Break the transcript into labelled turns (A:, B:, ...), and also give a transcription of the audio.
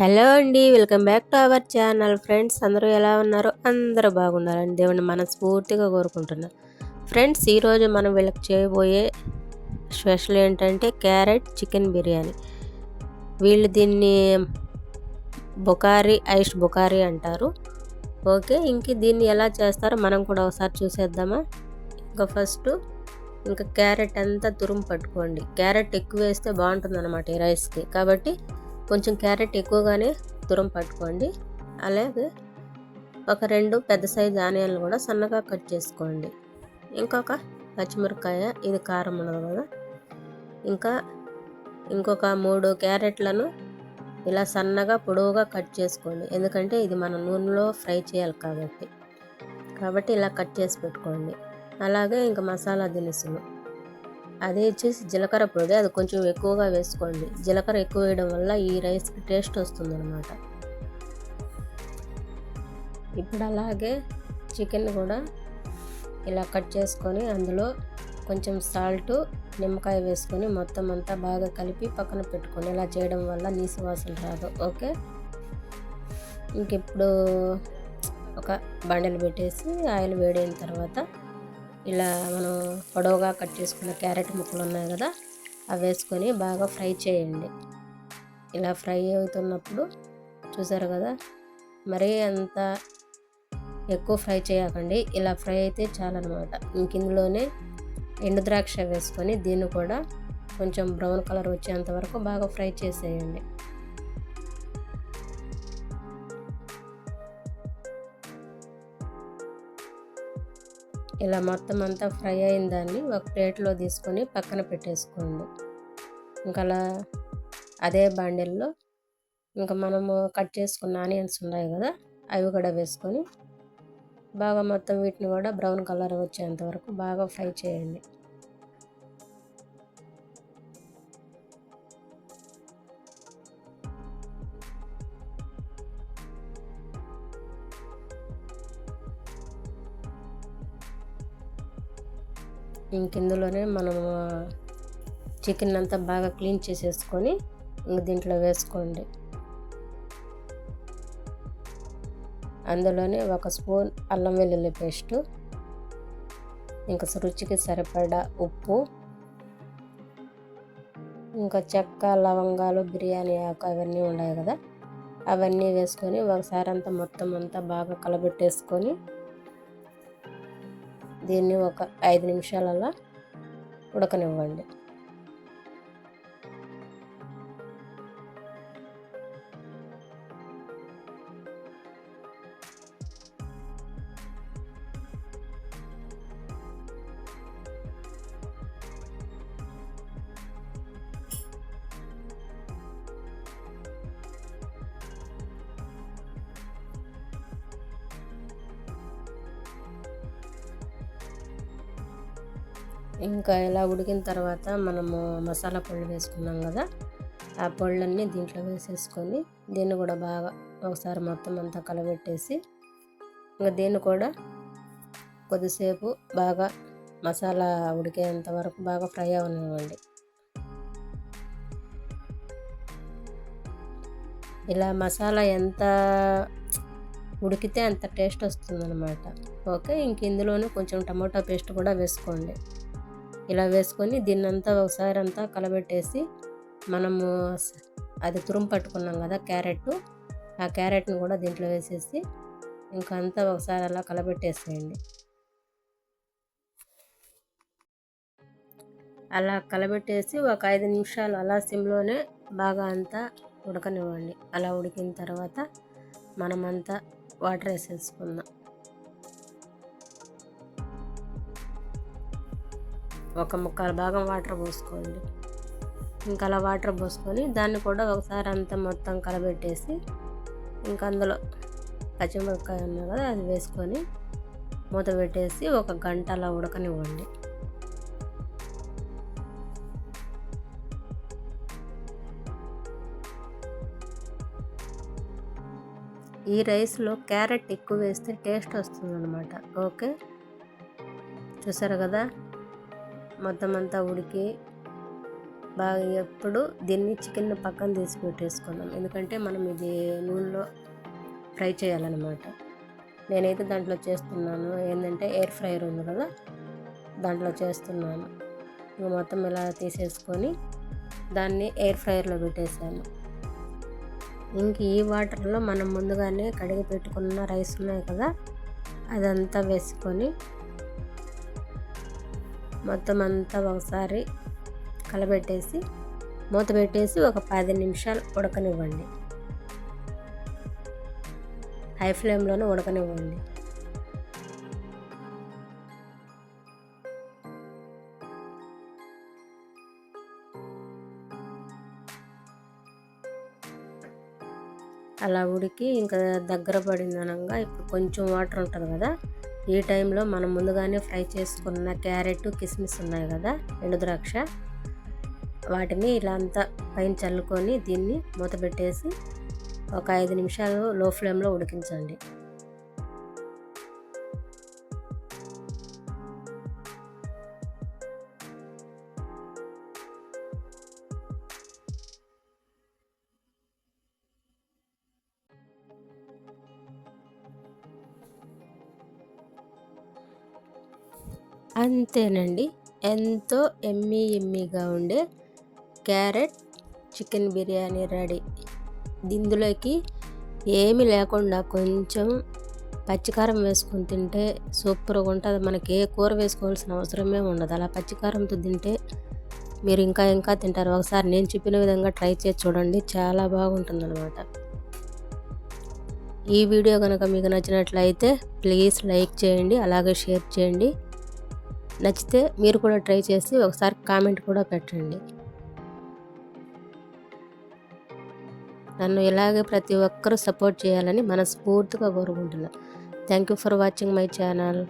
A: Hello అండి welcome back to our channel. Friends అందరూ ఎలా ఉన్నారు? అందరూ బాగున్నారండి దేవుని మనస్ఫూర్తిగా కోరుకుంటున్నా. ఫ్రెండ్స్ ఈరోజు మనం వీళ్ళకి చేయబోయే స్పెషల్ ఏంటంటే క్యారెట్ చికెన్ బిర్యానీ. వీళ్ళు దీన్ని బుకారీ ఐష్ బుకారీ అంటారు. ఓకే ఇంక దీన్ని ఎలా చేస్తారో మనం కూడా ఒకసారి చూసేద్దామా? ఇంకా ఫస్ట్ ఇంకా క్యారెట్ అంతా తురుము పట్టుకోండి. క్యారెట్ ఎక్కువ వేస్తే బాగుంటుంది అనమాట ఈ రైస్కి. కాబట్టి కొంచెం క్యారెట్ ఎక్కువగానే దూరం పట్టుకోండి. అలాగే ఒక రెండు పెద్ద సైజు ఆనియన్లు కూడా సన్నగా కట్ చేసుకోండి. ఇంకొక పచ్చిమిరపకాయ ఇది కారం ఉండదు కదా. ఇంకా ఇంకొక మూడు క్యారెట్లను ఇలా సన్నగా పొడవుగా కట్ చేసుకోండి. ఎందుకంటే ఇది మన నూనెలో ఫ్రై చేయాలి కాబట్టి. కాబట్టి ఇలా కట్ చేసి పెట్టుకోండి. అలాగే ఇంకా మసాలా దినుసులు. అది వచ్చేసి జీలకర్ర పొడి అది కొంచెం ఎక్కువగా వేసుకోండి. జీలకర్ర ఎక్కువ వేయడం వల్ల ఈ రైస్కి టేస్ట్ వస్తుంది అనమాట ఇప్పుడు అలాగే చికెన్ కూడా ఇలా కట్ చేసుకొని అందులో కొంచెం సాల్ట్ నిమ్మకాయ వేసుకొని మొత్తం అంతా బాగా కలిపి పక్కన పెట్టుకొని ఇలా చేయడం వల్ల నీసు వాసన రాదు. ఓకే? ఇంక ఇప్పుడు ఒక బండలు పెట్టేసి ఆయిల్ వేడైన తర్వాత ఇలా మనం పొడవుగా కట్ చేసుకున్న క్యారెట్ ముక్కలు ఉన్నాయి కదా అవి వేసుకొని బాగా ఫ్రై చేయండి. ఇలా ఫ్రై అవుతున్నప్పుడు చూసారు కదా మరీ అంత ఎక్కువ ఫ్రై చేయకండి. ఇలా ఫ్రై అయితే చాలన్నమాట. ఇంక ఇందులోనే ఎండు ద్రాక్ష వేసుకొని దీన్ని కూడా కొంచెం బ్రౌన్ కలర్ వచ్చేంత వరకు బాగా ఫ్రై చేసేయండి. ఇలా మొత్తం అంతా ఫ్రై అయిన దాన్ని ఒక ప్లేట్లో తీసుకొని పక్కన పెట్టేసుకోండి. ఇంకా అలా అదే బాండిల్లో ఇంకా మనము కట్ చేసుకున్న ఆనియన్స్ ఉన్నాయి కదా అవి కూడా వేసుకొని బాగా మొత్తం వీటిని కూడా బ్రౌన్ కలర్ వచ్చేంత వరకు బాగా ఫ్రై చేయండి. ఇంకెందులోనే మనము చికెన్ అంతా బాగా క్లీన్ చేసేసుకొని ఇంక దీంట్లో వేసుకోండి. అందులోనే ఒక స్పూన్ అల్లం వెల్లుల్లి పేస్టు ఇంకా రుచికి సరిపడా ఉప్పు ఇంకా చెక్క లవంగాలు బిర్యానీ ఆకు అవన్నీ ఉన్నాయి కదా అవన్నీ వేసుకొని ఒకసారి అంతా మొత్తం అంతా బాగా కలబెట్టేసుకొని దీన్ని ఒక ఐదు నిమిషాలలో ఉడకనివ్వండి. ఇంకా ఇలా ఉడికిన తర్వాత మనము మసాలా పళ్ళు వేసుకున్నాం కదా ఆ పళ్ళన్నీ దీంట్లో వేసేసుకొని దీన్ని కూడా బాగా ఒకసారి మొత్తం అంతా కలబెట్టేసి ఇంకా దీన్ని కూడా కొద్దిసేపు బాగా మసాలా ఉడికేంత వరకు బాగా ఫ్రై అవనివ్వండి. ఇలా మసాలా ఎంత ఉడికితే అంత టేస్ట్ వస్తుందన్నమాట. ఓకే ఇంక ఇందులోనే కొంచెం టమాటా పేస్ట్ కూడా వేసుకోండి. ఇలా వేసుకొని దీన్నంతా ఒకసారి అంతా కలబెట్టేసి మనము అది తురుము పట్టుకున్నాం కదా క్యారెట్ ఆ క్యారెట్ని కూడా దీంట్లో వేసేసి ఇంకా అంతా ఒకసారి అలా కలబెట్టేసేయండి. అలా కలబెట్టేసి ఒక ఐదు నిమిషాలు అలా సిమ్లోనే బాగా అంతా ఉడకనివ్వండి. అలా ఉడికిన తర్వాత మనమంతా వాటర్ వేసేసుకుందాం. ఒక ముక్కాల భాగం వాటర్ పోసుకోండి. ఇంకా అలా వాటర్ పోసుకొని దాన్ని కూడా ఒకసారి అంతా మొత్తం కలబెట్టేసి ఇంకా అందులో పచ్చిమిరపకాయ ఉన్నాయి కదా అది వేసుకొని మూత పెట్టేసి ఒక గంట అలా ఉడకనివ్వండి. ఈ రైస్లో క్యారెట్ ఎక్కువ వేస్తే టేస్ట్ వస్తుందన్నమాట. ఓకే? చూసారు కదా? మొత్తం అంతా ఉడికి బాగా ఎప్పుడు దీన్ని చికెన్ పక్కన తీసి పెట్టేసుకుందాం. ఎందుకంటే మనం ఇది నూనెలో ఫ్రై చేయాలన్నమాట. నేనైతే దాంట్లో చేస్తున్నాను. ఏంటంటే ఎయిర్ ఫ్రైయర్ ఉంది కదా దాంట్లో చేస్తున్నాను. ఇక మొత్తం ఇలా తీసేసుకొని దాన్ని ఎయిర్ ఫ్రైయర్లో పెట్టేసాను ఇంక ఈ వాటర్లో మనం ముందుగానే కడిగి పెట్టుకున్న రైస్ ఉన్నాయి కదా అదంతా వేసుకొని మొత్తం అంతా ఒకసారి కలబెట్టేసి మూత పెట్టేసి ఒక పది నిమిషాలు ఉడకనివ్వండి. హై ఫ్లేమ్లోనే ఉడకనివ్వండి. అలా ఉడికి ఇంకా దగ్గర పడింది అనగా ఇప్పుడు కొంచెం వాటర్ ఉంటుంది కదా ఈ టైంలో మనం ముందుగానే ఫ్రై చేసుకున్న క్యారెట్ కిస్మిస్ ఉన్నాయి కదా ఎండు ద్రాక్ష. వాటిని ఇలా అంతా పైన చల్లుకొని దీన్ని మూత పెట్టేసి ఒక ఐదు నిమిషాలు లో ఫ్లేమ్లో ఉడికించండి. అంతేనండి. ఎంతో ఎమ్మీ ఎమ్మీగా ఉండే క్యారెట్ చికెన్ బిర్యానీ రెడీ. ఇందులోకి ఏమి లేకుండా కొంచెం పచ్చికారం వేసుకొని తింటే సూపర్గా ఉంటుంది. మనకి ఏ కూర వేసుకోవాల్సిన అవసరమే ఉండదు. అలా పచ్చికారంతో తింటే మీరు ఇంకా ఇంకా తింటారు. ఒకసారి నేను చెప్పిన విధంగా ట్రై చేసి చూడండి. చాలా బాగుంటుంది అనమాట ఈ వీడియో కనుక మీకు నచ్చినట్లయితే ప్లీజ్ లైక్ చేయండి. అలాగే షేర్ చేయండి. నచ్చితే మీరు కూడా ట్రై చేసి ఒకసారి కామెంట్ కూడా పెట్టండి. నన్ను ఇలాగే ప్రతి ఒక్కరూ సపోర్ట్ చేయాలని మనస్ఫూర్తిగా కోరుకుంటున్నాను thank you for watching my channel.